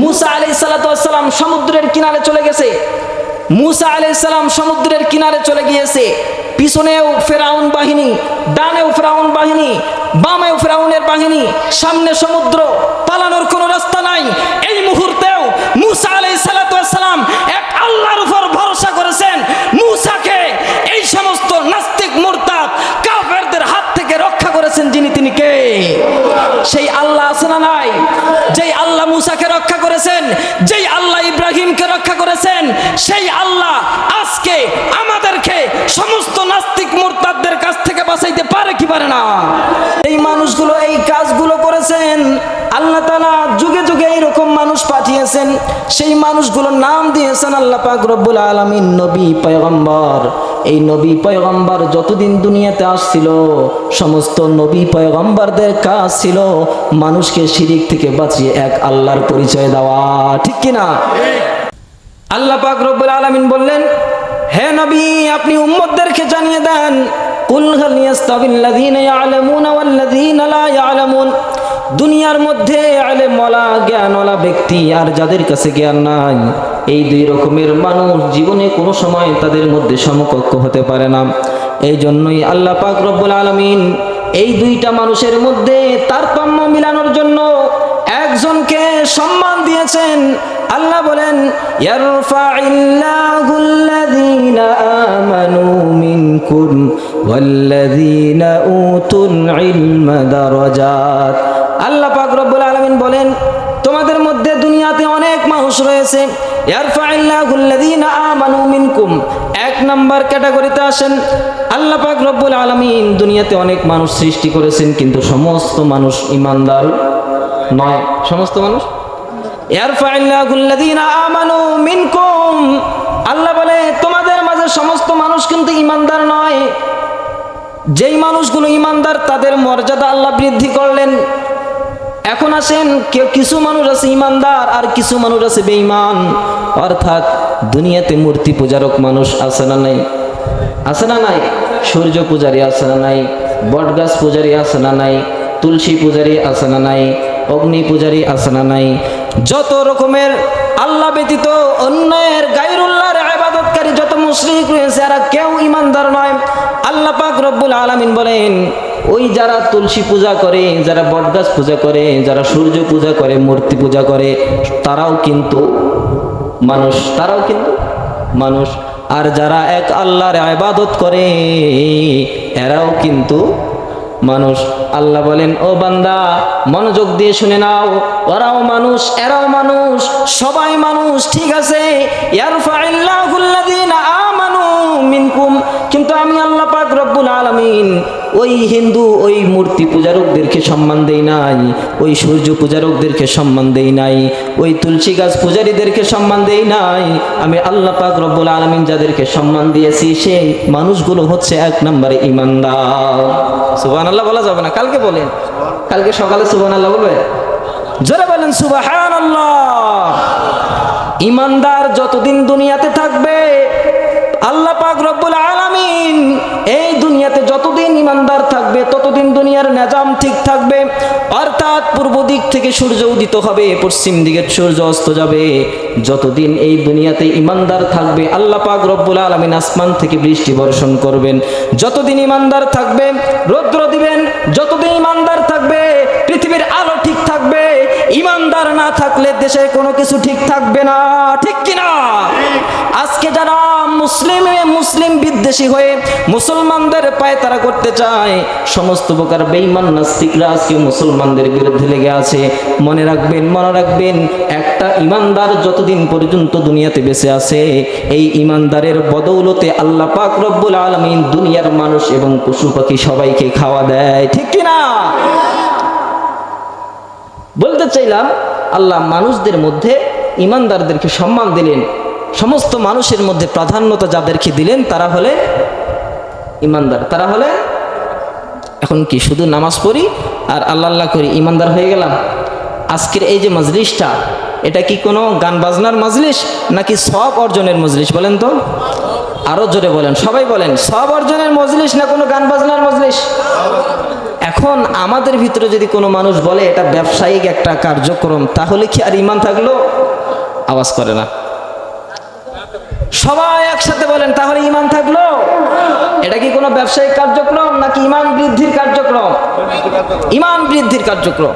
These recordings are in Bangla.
মুসা আলি সালাতাম সমুদ্রের কিনারে চলে গেছে। মুসা আলি সালাম সমুদ্রের কিনারে চলে গিয়েছে। পিছনেও ফেরাউন বাহিনী, ডানেও ফেরাউন বাহিনী, বামেও ফেরাউনের বাহিনী, সামনে সমুদ্র, পালানোর কোনো রাস্তা নাই। যিনি তিনি কে? সেই আল্লাহ আছে না নাই? যেই আল্লাহ মুসাকে রক্ষা করেছেন, যেই আল্লাহ ইব্রাহিমকে রক্ষা করেছেন, সেই আল্লাহ আজকে আমাদেরকে সমস্ত নাস্তিক মুরতাদদের কাছ থেকে বাঁচাইতে পারে কি পারে না এই মানুষগুলো এই কাজগুলো করেছেন আল্লাহ তালা যুগে যুগে এইরকম পাঠিয়েছেন সেই মানুষগুলোর নাম দিয়েছেন আল্লাহ পাক রব্বুল আলমিন, নবী পয়গম্বর। এই নবী পয়গম্বর যতদিন দুনিয়াতে আসছিল, সমস্ত নবী পয়গম্বরদের কাজ ছিল মানুষকে শিরিক থেকে বাঁচিয়ে এক আল্লাহর পরিচয় দেওয়া। ঠিক কিনা? আল্লাহ পাক রব্বুল আলামিন বললেন, হে নবী, আপনি উম্মতদেরকে জানিয়ে দেন, কুল হাল ইয়াস্তাবিল্লাযীনা ইয়ালামুনা ওয়াল্লাযীনা লা ইয়ালামুন। দুনিয়ার মধ্যে আলে মলা জ্ঞানওয়ালা ব্যক্তি আর যাদের কাছে জ্ঞান নাই, এই দুই রকমের মানুষ জীবনে কোনো সময় তাদের মধ্যে সমকক্ষ হতে পারে না। এই জন্যই আল্লাহ পাক রব্বুল আলমিন এই দুইটা মানুষের মধ্যে তারতম্য মিলানোর জন্য একজনকে সম্মান দিয়েছেন। আল্লাহ বলেন আমানু মিনকুম ওয়াল্লাযীনা উতুল ইলমা দারাজাত। আল্লাহ পাক রব্বুল আলামিন বলেন, তোমাদের মধ্যে দুনিয়াতে অনেক মানুষ রয়েছে। এক নাম্বার ক্যাটাগরিতে আসেন। আল্লাহ পাক রব্বুল আলামিন দুনিয়াতে অনেক মানুষ সৃষ্টি করেছেন, কিন্তু সমস্ত মানুষ ইমানদার। নয়। সমস্ত মানুষ? আল্লাহ বলে, তোমাদের মাঝে সমস্ত মানুষ কিন্তু ইমানদার নয়। যেই মানুষগুলো ইমানদার, তাদের মর্যাদা আল্লাহ বৃদ্ধি করলেন। এখন আসেন, কেউ কিছু মানুষ আছে ইমানদার, আর কিছু মানুষ আছে বেঈমান। অর্থাৎ দুনিয়াতে মূর্তি পূজারক মানুষ আছে না নাই? আছে না নাই? সূর্য পূজারী আছে না নাই? বটগাছ পূজারী আছে না নাই? তুলসী পূজারী আছে না নাই? অগ্নি পূজারী আছে না নাই? যত রকমের আল্লাহ ব্যতীত অন্যের গাইরুল্লাহর আবাদতকারী যত মুশরিক রয়েছে, এরা কেউ ইমানদার নয়। আল্লাহ পাক রব্বুল আলামিন বলেন, ওই যারা তুলসী পূজা করে, যারা বটগাছ পূজা করে, যারা সূর্য পূজা করে, মূর্তি পূজা করে, তারাও কিন্তু মানুষ, তারাও কিন্তু মানুষ। আর যারা এক আল্লাহর আবাদত করে, এরাও কিন্তু মানুষ। আল্লাহ বলেন, ও বান্দা, মনোযোগ দিয়ে শুনে নাও। ওরাও মানুষ, এরাও মানুষ, সবাই মানুষ, ঠিক আছে? ইয়ারফা মিনকুম, কিন্তু আমি আল্লাহ পাক রব্বুল আলামিন ওই হিন্দু, ওই মূর্তি পূজারকদেরকে সম্মান দেই নাই, ওই সূর্য পূজারকদেরকে সম্মান দেই নাই, ওই তুলসী গাছ পূজারীদেরকে সম্মান দেই নাই, আমি আল্লাহ পাক রব্বুল আলামিন যাদেরকে সম্মান দিয়েছি, সেই মানুষগুলো হচ্ছে এক নম্বরে ইমানদার। সুবাহ আল্লাহ বলা যাবে না, কালকে বলেন। কালকে সকালে সুবাহ আল্লাহ বলবে? জোরে বলেন সুবাহান ইমানদার যতদিন দুনিয়াতে থাকবে আল্লাহ পাক রব্বুল আলামিন এই দুনিয়াতে যতদিন ইমানদার থাকবে, ততদিন দুনিয়ার নিজাম ঠিক থাকবে, অর্থাৎ পূর্ব দিক থেকে সূর্য উদিত হবে, পশ্চিম দিকে সূর্য অস্ত যাবে। যতদিন এই দুনিয়াতে ইমানদার থাকবে, আল্লাহ পাক রব্বুল আলামিন আসমান থেকে বৃষ্টি বর্ষণ করবেন। যতদিন ইমানদার থাকবে, রৌদ্র দিবেন, যতদিন ইমানদার থাকবে, পৃথিবীর আলো ঠিক থাকবে, ইমানদার না থাকলে দেশে কোনো কিছু ঠিক থাকবে না। ঠিক কিনা? আজকে যারা মুসলিম মুসলিম বিদ্বেষী হয়ে মুসলমানদের পায়ে তারা করতে চায়। সমস্ত প্রকার বেঈমান নাস্তিকরা আজকে মুসলমানদের বিরুদ্ধে লেগে আছে। মনে রাখবেন মনে রাখবেন, একটা ইমানদার যতদিন পর্যন্ত দুনিয়াতে বেঁচে আছে, এই ইমানদারের বদৌলতে আল্লাহ পাক রব্বুল আলমিন দুনিয়ার মানুষ এবং পশু পাখি সবাইকে খাওয়া দেয়। ঠিক কিনা বলতে চাইলাম, আল্লাহ মানুষদের মধ্যে ইমানদারদেরকে সম্মান দিলেন। সমস্ত মানুষের মধ্যে প্রাধান্যতা যাদেরকে দিলেন, তারা হলে ইমানদার। তারা হলে এখন কি, শুধু নামাজ পড়ি আর আল্লাহ আল্লাহ করি, ইমানদার হয়ে গেলাম? আজকের এই যে মজলিসটা, এটা কি কোনো গান বাজনার মজলিস নাকি সব অর্জনের মজলিস বলেন তো? আরও জোরে বলেন, সবাই বলেন, সব অর্জনের মজলিস না কোনো গান বাজনার এখন এখন আমাদের ভিতরে যদি কোনো মানুষ বলে, এটা ব্যবসায়িক একটা কার্যক্রম, তাহলে কি আর ইমান থাকল? আওয়াজ করে না। সবাই একসাথে বলেন, তাহলে ইমান থাকল? এটা কি কোনো ব্যবসায়িক কার্যক্রম নাকি ইমান বৃদ্ধির কার্যক্রম? ইমান বৃদ্ধির কার্যক্রম।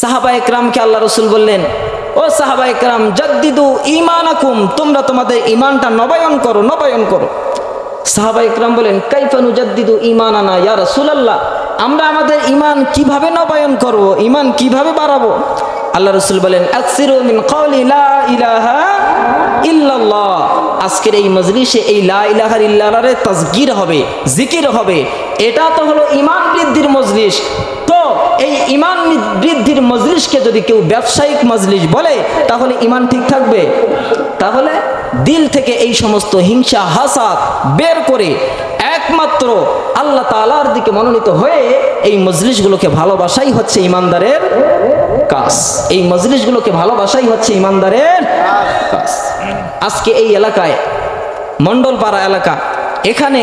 সাহাবা একরামকে আল্লাহ রসুল বললেন, ও সাহাবা একরাম জদ্দিদু ইমানাকুম তোমরা তোমাদের ইমানটা নবায়ন করো নবায়ন করো। সাহাবা ইকরাম বলেন কাইফানু জাদ্দিদু ইমানানা ইয়া রাসূলুল্লাহ, আমরা আমাদের ইমান কীভাবে নবায়ন করব ইমান কীভাবে বাড়াবো? আল্লাহ রসুল বলেন, আকসিরু মিন কওলি ইলাহা ইল্লাল্লাহ। আজকের এই মজলিসে এই লা ইলাহা ইল্লাল্লাহর তাজগির হবে, জিকির হবে। এটা তো হলো ইমান বৃদ্ধির মজলিস। তো এই ইমান বৃদ্ধির মজলিসকে যদি কেউ ব্যবসায়িক মজলিস বলে, তাহলে ইমান ঠিক থাকবে? তাহলে দিল থেকে এই সমস্ত হিংসা, হাসাদ বের করে একমাত্র আল্লাহ তালার দিকে মনোনীত হয়ে এই মজলিসগুলোকে ভালোবাসাই হচ্ছে ইমানদারের কাজ এই মজলিসগুলোকে ভালোবাসাই হচ্ছে ইমানদারের কাজ আজকে এই এলাকায়, মণ্ডলপাড়া এলাকা, এখানে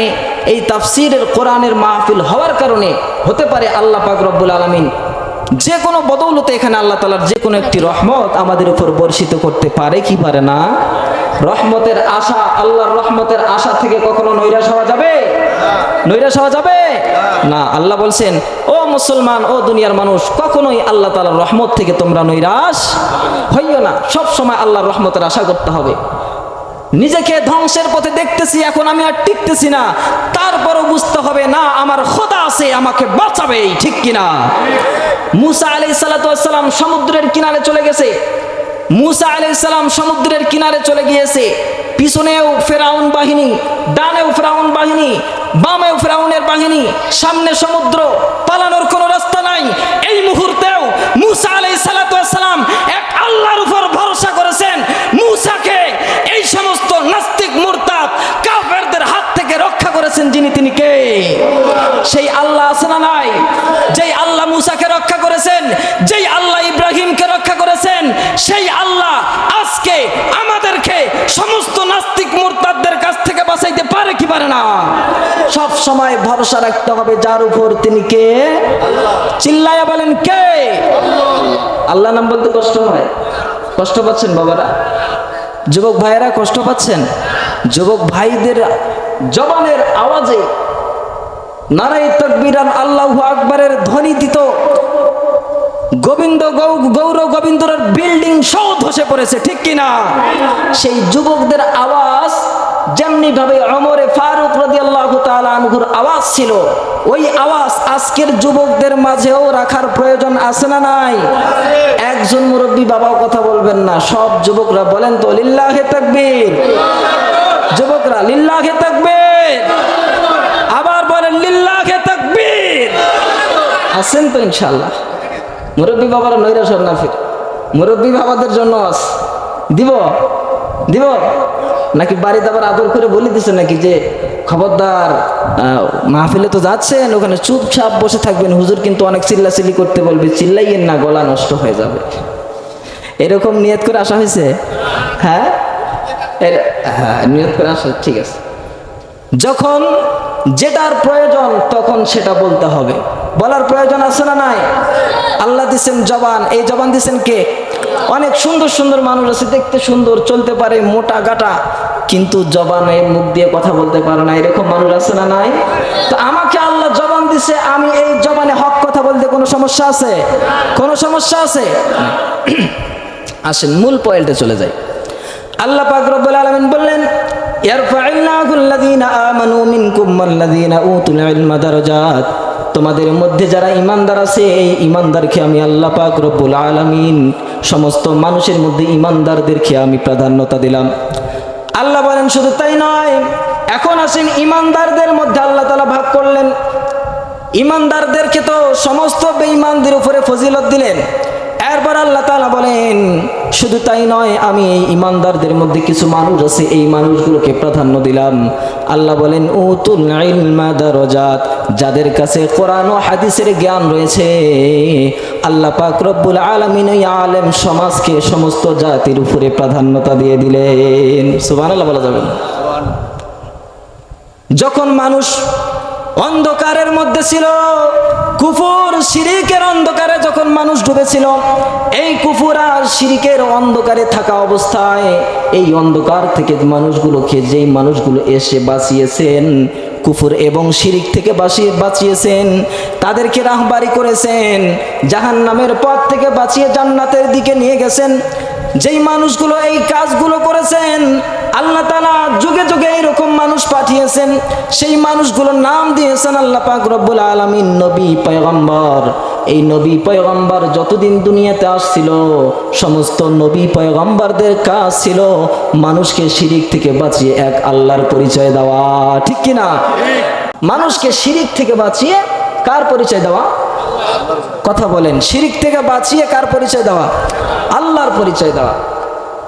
এই তাফসিরের কোরআনের মাহফিল হওয়ার কারণে হতে পারে আল্লাহ পাক রব্বুল আলমিন যে কোনো বদৌলতে এখানে আল্লাহ তালার যে কোনো একটি রহমত আমাদের উপর বর্ষিত করতে পারে কি পারে না? রহমতের আশা, আল্লাহর রহমতের আশা থেকে কখনো নৈরাশ হওয়া যাবে? নৈরাশ হওয়া যাবে না। আল্লাহ বলছেন ও মুসলমান ও দুনিয়ার মানুষ কখনোই আল্লাহ তালার রহমত থেকে তোমরা নৈরাশ হইও না। সব সময় আল্লাহর রহমতের আশা করতে হবে। নিজেকে ধ্বংসের পথে দেখতেছি এখন আমি আর টিকতেছি না। তারপরও বুঝতে হবে না আমার খোদা আছে আমাকে বাঁচাবে ঠিক কিনা? মুসা আলাই সালাতাম সমুদ্রের কিনারে চলে গেছে। মুসা আলাই সালাম সমুদ্রের কিনারে চলে গিয়েছে। পিছনেও ফেরাউন বাহিনী, ডানেও ফেরাউন বাহিনী, বামেও ফেরাউনের বাহিনী, সামনে সমুদ্র, পালানোর কোনো রাস্তা নাই। এই মুহূর্তেও মুসা আলাই সালাতাম এক আল্লাহর উপর ভরসা করেছেন, মুসাকে এই সমস্ত নাস্তিক মুরতাদ কাফেরদের হাত থেকে রক্ষা করেছেন যিনি তিনি কে? সেই আল্লাহ আছে না নাই? যেই আল্লাহ মুসাকে রক্ষা করেছেন, যেই আল্লাহ ইব্রাহিমকে রক্ষা করেছেন, সেই আল্লাহ আজকে সমস্ত নাস্তিক মুরতাদদের কাছ থেকে বাঁচাইতে পারে কি পারে না? সব সময় ভরসা রাখতে হবে যার উপর তিনি কে? চিল্লায়া বলেন, কে? আল্লাহ নাম বলতে কষ্ট হয়। কষ্ট পাচ্ছেন বাবারা? যুবক ভাইয়েরা, কষ্ট পাচ্ছেন? যুবক ভাইদের জবানের আওয়াজে নারাই তকবিরান আল্লাহ আকবরের ধ্বনি দিত। গোবিন্দ গৌর গোবিন্দর বিল্ডিং সব ধসে পড়েছে, ঠিক কিনা? সেই যুবকদের আওয়াজ যেমনি ভাবে অমরে ফারুক রদি আল্লাহ আনহুর আওয়াজ ছিল, ওই আওয়াজ আজকের যুবকদের মাঝেও রাখার প্রয়োজন আছে না নাই? একজন মুরব্বী বাবাও কথা বলবেন না, সব যুবকরা বলেন তো, লিল্লাহে তাকবীর। যুবকরা, লিল্লাহে তাকবীর। আবার বলেন, লিল্লাহে তাকবীর। আছেন তো ইনশাল্লাহ মুরব্বী বাবারা হন না ফির মুরব্বী বাবাদের জন্য আস। দিব? দিব? নাকি বাড়িতে আবার আদর করে বলে দিছে নাকি যে, খবরদার মাহফিলে তো যাচ্ছেন, ওখানে চুপচাপ বসে থাকবেন। হুজুর কিন্তু অনেক চিল্লাচিল্লি করতে বলবে, চিল্লাইয়েন না, গলা নষ্ট হয়ে যাবে। এরকম নিয়ত করে আসা হয়েছে? হ্যাঁ? হ্যাঁ নিয়ত করে আসা, ঠিক আছে। যখন যেটার প্রয়োজন, তখন সেটা বলতে হবে। বলার প্রয়োজন আছে না নাই? আল্লাহ দিছেন জবান। এই জবান দিছেন কে? অনেক সুন্দর সুন্দর মানুষ আছে, দেখতে সুন্দর, চলতে পারে, মোটা গাটা, কিন্তু জবানে মুখ দিয়ে কথা বলতে পারে না। এরকম মানুষ আছে না নাই? তো আমাকে আল্লাহ জবান দিছে, আমি এই জবানে হক কথা বলতে কোনো সমস্যা আছে? কোনো সমস্যা আছে? আসেন, মূল পয়েন্টে চলে যাই। আল্লাহ পাক রব্বুল আলামিন বললেন ইয়ারফাইল্লাহু আল্লাযীনা আমানু মিনকুম ওয়াল্লাযীনা উতুল ইলমা দারাজাত। তোমাদের মধ্যে যারা ইমানদার আছে, এই ইমানদারকে আমি আল্লাহ পাক রব্বুল আলামিন, সমস্ত মানুষের মধ্যে ইমানদারদেরকে আমি প্রাধান্যতা দিলাম। আল্লাহ বলেন, শুধু তাই নয়, এখন আসেন ইমানদারদের মধ্যে আল্লাহ তাআলা ভাগ করলেন। ইমানদারদেরকে তো সমস্ত বেঈমানদের উপরে ফজিলত দিলেন। এরপর আল্লাহ তাআলা বলেন, শুধু তাই নয়, আমি এই ইমানদারদের মধ্যে কিছু মানুষ আছে, এই মানুষগুলোকে প্রাধান্য দিলাম। আল্লাহ বলেন, উতুল দারাজাত, যাদের কাছে কোরআন ও হাদিসের জ্ঞান রয়েছে, আল্লাহ পাক রব্বুল আলামিন আলেম সমাজকে সমস্ত জাতির উপরে প্রাধান্যতা দিয়ে দিলেন। সুবহানাল্লাহ বলা যাবে যখন মানুষ অন্ধকারের মধ্যে ছিল। কুফুর শিরিকের অন্ধকারে যখন মানুষ ডুবেছিল, এই কুফুর আর শিরিকের অন্ধকারে থাকা অবস্থায় এই অন্ধকার থেকে মানুষগুলোকে, যেই মানুষগুলো এসে বাঁচিয়েছেন, কুফুর এবং শিরিক থেকে বাঁচিয়ে বাঁচিয়েছেন, তাদেরকে রাহবারি করেছেন জাহান নামের পথ থেকে বাঁচিয়ে জান্নাতের দিকে নিয়ে গেছেন। যেই মানুষগুলো এই কাজগুলো করেছেন আল্লাহ তালা যুগে যুগে এরকম মানুষ পাঠিয়েছেন। সেই মানুষগুলোর নাম দিয়েছেন আল্লাহ পাক রব্বুল আলমিন, নবী, পয়গম্বর। এই নবী, পয়গম্বর যতদিন দুনিয়াতে আসছিল, সমস্ত নবী, পয়গম্বরদের কাজ ছিল মানুষকে শিরিক থেকে বাঁচিয়ে এক আল্লাহর পরিচয় দেওয়া। ঠিক কি না মানুষকে শিরিক থেকে বাঁচিয়ে কার পরিচয় দেওয়া? কথা বলেন, শিরিক থেকে বাঁচিয়ে কার পরিচয় দেওয়া? আল্লাহর পরিচয় দেওয়া।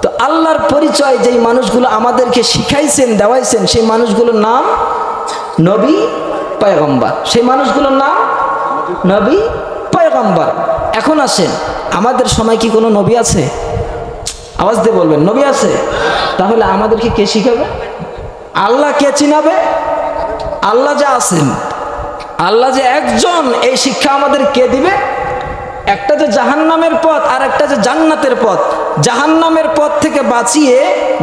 তো আল্লাহর পরিচয় যেই মানুষগুলো আমাদেরকে শিখাইছেন, দেওয়াইছেন, সেই মানুষগুলোর নাম নবী পয়গম্বর। সেই মানুষগুলোর নাম নবী পয়গম্বর। এখন আসেন, আমাদের সময় কি কোনো নবী আছে? আওয়াজ দিয়ে বলবেন, নবী আছে? তাহলে আমাদেরকে কে শিখাবে? আল্লাহ কে চিনাবে? আল্লাহ যা আছেন। আল্লাহ যে একজন, এই শিক্ষা আমাদের কে দিবে? একটা যে জাহান্নামের পথ আর একটা যে জান্নাতের পথ। জাহান্নামের পথ থেকে বাঁচিয়ে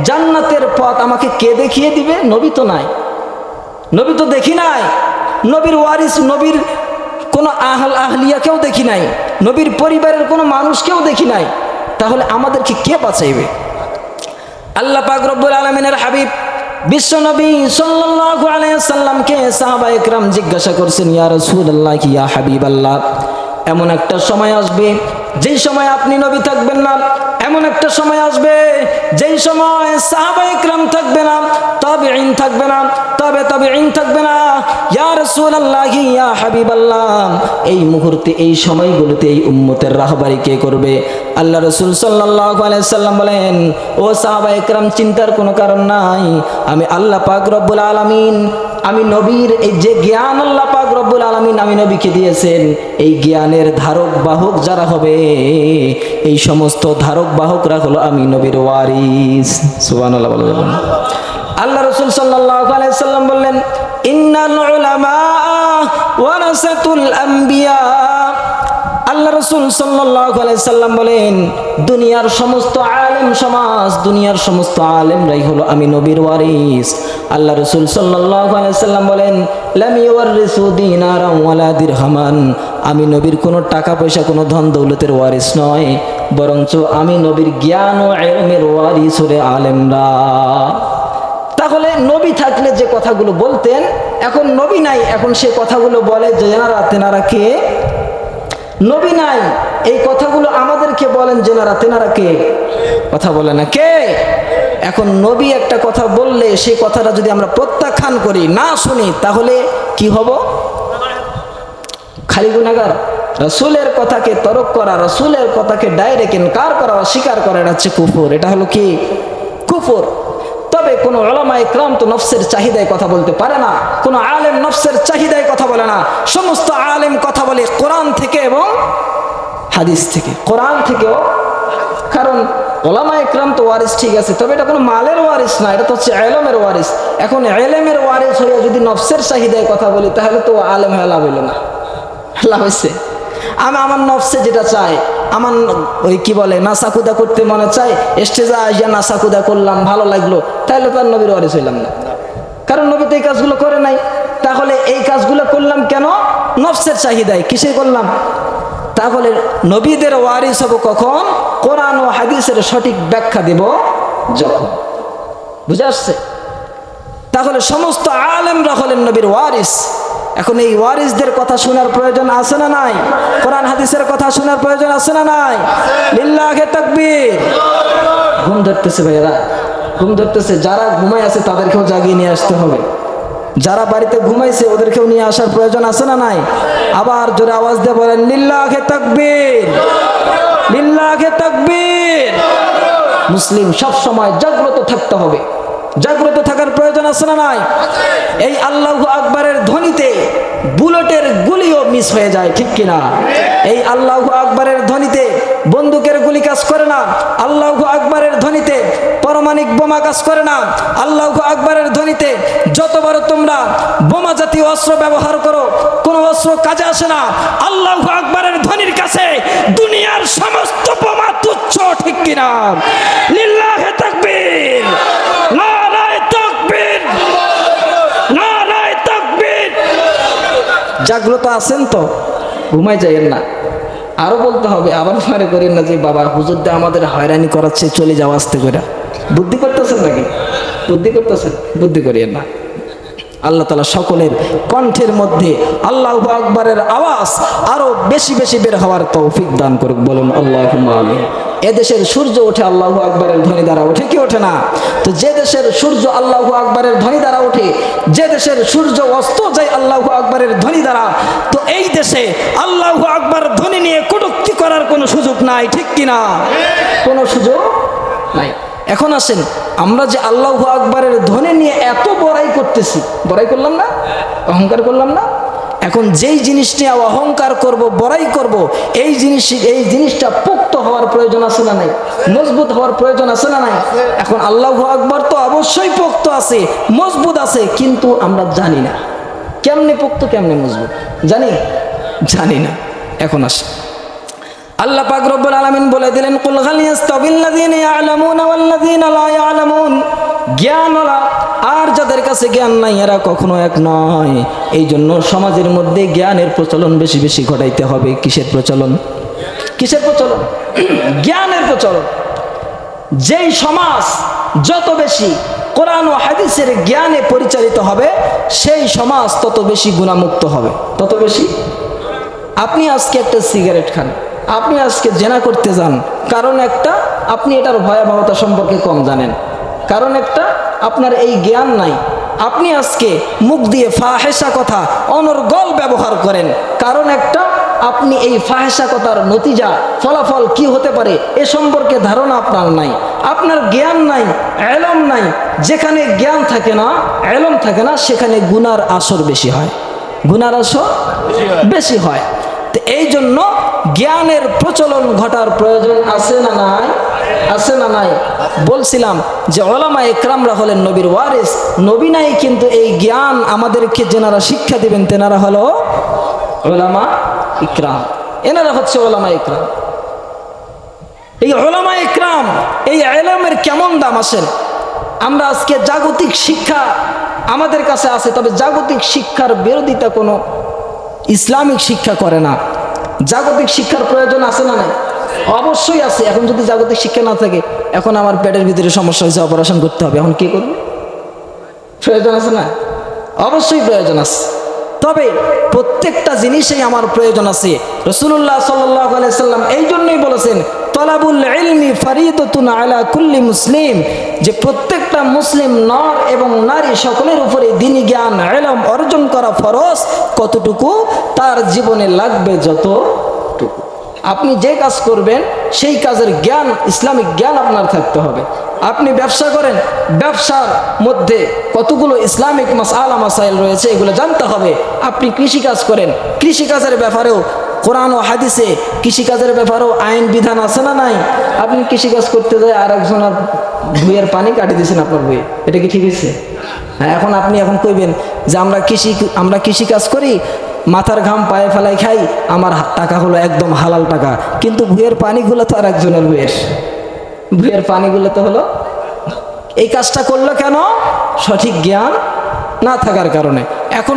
জান্নাতের পথ আমাকে কে দেখিয়ে দিবে? নবী তো নাই। নবী তো দেখি নাই। নবীর ওয়ারিস, নবীর কোনো আহল আহলিয়াকেও দেখি নাই। নবীর পরিবারের কোনো মানুষকেও দেখি নাই। তাহলে আমাদেরকে কে বাঁচাইবে? আল্লাহ পাক রব্বুল আলমিনের হাবিব বিশ্ব নবী সাল্লাল্লাহু আলাইহি সাল্লামকে সাহাবা একরাম জিজ্ঞাসা করছেন, ইয়া রাসূলুল্লাহ, ইয়া হাবিবাল্লাহ এমন একটা সময় আসবে, যেই সময় আপনি নবী থাকবেন না, এমন একটা সময় আসবে, যেই সময় সাহাবা একরাম থাকবে না তবে ইন থাকবে না, তবে তবে ইন থাকবে না। ইয়া রাসূলুল্লাহ, ইয়া হাবিবাল্লাহ। এই মুহূর্তে, এই সময়গুলোতে, এই উম্মতের রাহবারি কে করবে? আল্লাহ রসুল সাল্লাল্লাহু আলাইহি সাল্লাম বলেন, ও সাহাবা একরাম চিন্তার কোনো কারণ নাই। আমি আল্লাহ পাক রব্বুল আলামিন আমি নবীর এই যে জ্ঞান আল্লাহ পাক রব্বুল আলমিন আমি নবীকে দিয়েছেন, এই জ্ঞানের ধারক বাহক যারা হবে, এই সমস্ত ধারক বাহকরা হলো আমি নবীর ওয়ারিস। সুবহানাল্লাহ বলবেন আল্লাহ রসুল সাল্লাল্লাহু আলাইহি সাল্লাম বললেন, ইন্নাল উলামা ওয়ারাসাতুল আম্বিয়া। আল্লাহ রসুল সাল্লাম বলেন, দুনিয়ার সমস্ত আলেম সমাজ, দুনিয়ার সমস্ত আলেমরাই হলো আমি নবীর ওয়ারিস। আল্লাহ রসুল সাল্লাম বলেন আমি নবীর কোনো টাকা পয়সা, কোনো ধন দৌলতের ওয়ারিস নয়, বরঞ্চ আমি নবীর জ্ঞান ও এলমের ওয়ারিস হলে আলেমরা। তাহলে নবী থাকলে যে কথাগুলো বলতেন, এখন নবী নাই, এখন সে কথাগুলো বলে যে, এনারা, তেনারা কে? নবী নাই, এই কথাগুলো আমাদেরকে বলেন জেনারা তেনারা কে? কথা বলে না, কে? এখন নবী একটা কথা বললে, সেই কথাটা যদি আমরা প্রত্যাখ্যান করি, না শুনি, তাহলে কি হব? খালি গুণাগার রসুলের কথাকে তরক করা, রসুলের কথাকে ডাইরেক্ট ইনকার করা, অস্বীকার করা, এটা হচ্ছে কুফর। এটা হলো কি? কুফর। তবে কোনো ওলামা ইকরাম তো নফসের চাহিদায় কথা বলতে পারে না, কোনো আলেম নফসের চাহিদায় কথা বলে না। সমস্ত আলেম কথা বলে কোরআন থেকে এবং হাদিস থেকে। কোরআন থেকেও কারণ ওলামা ইকরাম তো ওয়ারিস ঠিক আছে, তবে এটা কোনো মালের ওয়ারিস না, এটা তো হচ্ছে এলমের ওয়ারিস এখন এলেমের ওয়ারিস হয়ে যদি নফসের চাহিদায় কথা বলি, তাহলে তো আলেম হয়ে লাভ হইল না। লাভ হয়েছে আমি আমার নফসে যেটা চাই, আমার ওই কি বলে, নাসাকুদা করতে মনে চাই, স্টেজে আসিয়া নাসাকুদা করলাম, ভালো লাগল, তাহলে তার নবীর ওয়ারিস হইলাম না। কারণ নবী তো এই কাজগুলো করে নাই। তাহলে এই কাজগুলো করলাম কেন? নফসের চাহিদায় কিসে করলাম? তাহলে নবীদের ওয়ারিস হব কখন? কোরআন ও হাদিসের সঠিক ব্যাখ্যা দেব যখন। বুঝে আসছে? তাহলে সমস্ত আলেমরা হলেন নবীর ওয়ারিস। এখন এই ওয়ারিসদের কথা শোনার প্রয়োজন আছে না নাই? কোরআন হাদিসের কথা শোনার প্রয়োজন আছে না নাই? লিল্লাহে তাকবীর। ঘুম ধরতেছে ভাইয়েরা। ঘুম ধরতেছে। যারা ঘুমাই আছে তাদেরকেও জাগিয়ে নিয়ে আসতে হবে। যারা বাড়িতে ঘুমাইছে, ওদেরকেও নিয়ে আসার প্রয়োজন আছে না নাই? আবার জোরে আওয়াজ দিয়ে বলেন, লিল্লাহে তাকবীর লিল্লাহে তাকবীর। মুসলিম সব সময় জাগ্রত থাকতে হবে। জাগ্রত থাকার প্রয়োজন আছে না নাই? এই আল্লাহ আকবরের ধ্বনিতে বুলেটের গুলিও মিস হয়ে যায়, ঠিক কিনা? এই আল্লাহ আকবরের ধ্বনিতে বন্দুকের গুলি কাজ করে না। আল্লাহ পারমাণবিক বোমা কাজ করে না। আল্লাহ আকবরের ধ্বনিতে যতবার তোমরা বোমা জাতীয় অস্ত্র ব্যবহার করো, কোনো অস্ত্র কাজে আসে না। আল্লাহ আকবরের ধ্বনির কাছে দুনিয়ার সমস্ত বোমা তুচ্ছ, ঠিক কিনা? জাগ্রত আছেন তো? ঘুমাই যাইয়েন না। আরও বলতে হবে, আবার মনে করেন না যে, বাবা, হুজুরদা আমাদের হয়রানি করাচ্ছে, চলে যাওয়া আসতে করে। বুদ্ধি করতেছেন নাকি? বুদ্ধি করতেছেন? বুদ্ধি করিয়েন না। আল্লাহ তালা সকলের কণ্ঠের মধ্যে আল্লাহ আকবরের আওয়াজ আরও বেশি বেশি বের হওয়ার তৌফিক দান করুক। বলুন আল্লাহ আমিন। এদেশের সূর্য ওঠে, আল্লাহ আকবরের ধ্বনি দ্বারা ওঠে কি ওঠে না? তো যে দেশের সূর্য আল্লাহ আকবরের ধ্বনি দ্বারা ওঠে, যে দেশের সূর্য অস্ত যায় আল্লাহ আকবরের ধ্বনি দ্বারা, তো এই দেশে আল্লাহ আকবর ধ্বনি নিয়ে কটুক্তি করার কোনো সুযোগ নাই, ঠিক কিনা? কোনো সুযোগ নাই। এখন আসেন, আমরা যে আল্লাহ আকবরের ধ্বনি নিয়ে এত বড়াই করতেছি, বড়াই করলাম না? অহংকার করলাম না? এখন যেই জিনিস নিয়ে অহংকার করব, বড়াই করব, এই জিনিস এই জিনিসটা পোক্ত হওয়ার প্রয়োজন আছে না নাই? মজবুত হওয়ার প্রয়োজন আছে না নাই? এখন আল্লাহ আকবর তো অবশ্যই পোক্ত আছে, মজবুত আছে, কিন্তু আমরা জানি না। কেমনে পোক্ত, কেমনে মজবুত? জানি? জানি না। এখন আসে আল্লাহ পাক রব্বুল আলামিন বলে দিলেন, কুল হাল ইয়াস্তাবিল্লাযিনা ইয়ালামুনা ওয়াল্লাযিনা লা ইয়ালামুন। জ্ঞানওয়ালা আর যাদের কাছে জ্ঞান নাই, এরা কখনো এক নয়। এই জন্য সমাজের মধ্যে জ্ঞানের প্রচলন বেশি বেশি ঘটাইতে হবে। কিসের প্রচলন? কিসের প্রচলন? জ্ঞানের প্রচলন। যেই সমাজ যত বেশি কোরআন ও হাদিসের জ্ঞানে পরিচালিত হবে, সেই সমাজ তত বেশি গুণামুক্ত হবে। তত বেশি? আপনি আজকে একটা সিগারেট খান। আপনি আজকে জেনা করতে যান। কারণ একটা আপনি এটার ভয়াবহতা সম্পর্কে কম জানেন। কারণ একটা আপনার এই জ্ঞান নাই। আপনি আজকে মুখ দিয়ে ফাহেসা কথা অনর্গল ব্যবহার করেন। কারণ একটা আপনি এই ফাহেসা কথার নতিজা ফলাফল কি হতে পারে এ সম্পর্কে ধারণা আপনার নাই। আপনার জ্ঞান নাই এলম নাই। যেখানে জ্ঞান থাকে না এলম থাকে না সেখানে গুনার আসর বেশি হয়। গুনার আসর বেশি হয়। এই জন্য জ্ঞানের প্রচলন ঘটার প্রয়োজন আছে না নাই? আছে না নাই? বলছিলাম যে ওলামা একরামরা হলেন নবীর ওয়ারিস। নবী নাই কিন্তু এই জ্ঞান আমাদেরকে যেনারা শিক্ষা দিবেন তেনারা হলো ওলামা ইকরাম এনারা হচ্ছে ওলামা ইকরাম এই ওলামা ইকরাম এই এলামের কেমন দাম আসেন আমরা আজকে জাগতিক শিক্ষা আমাদের কাছে আছে, তবে জাগতিক শিক্ষার বিরোধিতা কোনো ইসলামিক শিক্ষা করে না। জাগতিক শিক্ষার প্রয়োজন আছে না নাই? অবশ্যই আছে। এখন যদি জাগতিক শিক্ষা না থাকে, এখন আমার পেটের ভিতরে সমস্যা হয়েছে অপারেশন করতে হবে। এখন কি করবে? প্রয়োজন আছে না? অবশ্যই প্রয়োজন আছে। তবে প্রত্যেকটা জিনিসেই আমার প্রয়োজন আছে। রসুল্লাহ সাল্লাম এই জন্যই বলেছেন তলাবুল ইলমি ফারিদতুন আলা কুল্লি মুসলিম, যে প্রত্যেকটা মুসলিম নর এবং নারী সকলের উপরে দিনী জ্ঞান এলম অর্জন করা ফরজ, কতটুকু? তার জীবনে লাগবে যতটুকু। আপনি যে কাজ করবেন, সেই কাজের জ্ঞান, ইসলামিক জ্ঞান আপনার থাকতে হবে। আপনি ব্যবসা করেন, ব্যবসার মধ্যে কতগুলো ইসলামিক মাসালা মাসাইল রয়েছে, এগুলো জানতে হবে। আপনি কৃষিকাজ করেন কৃষিকাজের ব্যাপারেও কোরআন ও হাদিসে কৃষিকাজের ব্যাপারেও আইন, বিধান আছে না নাই? আপনি কৃষিকাজ করতে যায় আর একজন আর ভুইয়ের পানি কাটিয়ে দিয়েছেন আপনার ভুয়ে এটা কি ঠিক আছে হ্যাঁ এখন আপনি এখন কইবেন যে আমরা কৃষি, আমরা কৃষিকাজ করি, মাথার ঘাম পায়ে ফেলাই খাই, আমার টাকা হলো একদম হালাল টাকা। কিন্তু ভুয়ের পানিগুলো তো আর একজনের ভুয়ের ভুয়ের পানিগুলো তো হলো এই কাজটা করল কেন? সঠিক জ্ঞান না থাকার কারণে। এখন